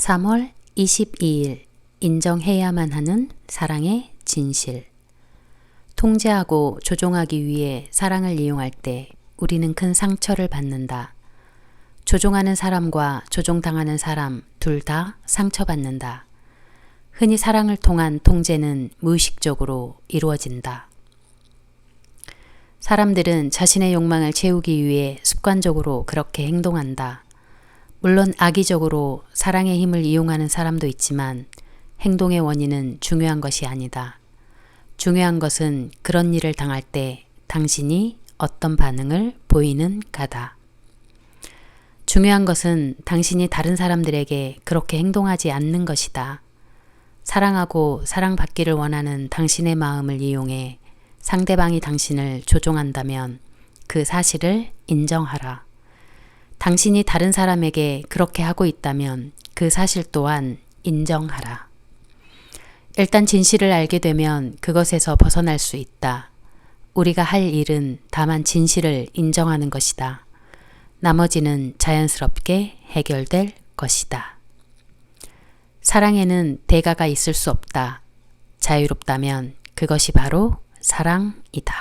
3월 22일 인정해야만 하는 사랑의 진실. 통제하고 조종하기 위해 사랑을 이용할 때 우리는 큰 상처를 받는다. 조종하는 사람과 조종당하는 사람 둘 다 상처받는다. 흔히 사랑을 통한 통제는 무의식적으로 이루어진다. 사람들은 자신의 욕망을 채우기 위해 습관적으로 그렇게 행동한다. 물론 악의적으로 사랑의 힘을 이용하는 사람도 있지만 행동의 원인은 중요한 것이 아니다. 중요한 것은 그런 일을 당할 때 당신이 어떤 반응을 보이는 가다. 중요한 것은 당신이 다른 사람들에게 그렇게 행동하지 않는 것이다. 사랑하고 사랑받기를 원하는 당신의 마음을 이용해 상대방이 당신을 조종한다면 그 사실을 인정하라. 당신이 다른 사람에게 그렇게 하고 있다면 그 사실 또한 인정하라. 일단 진실을 알게 되면 그것에서 벗어날 수 있다. 우리가 할 일은 다만 진실을 인정하는 것이다. 나머지는 자연스럽게 해결될 것이다. 사랑에는 대가가 있을 수 없다. 자유롭다면 그것이 바로 사랑이다.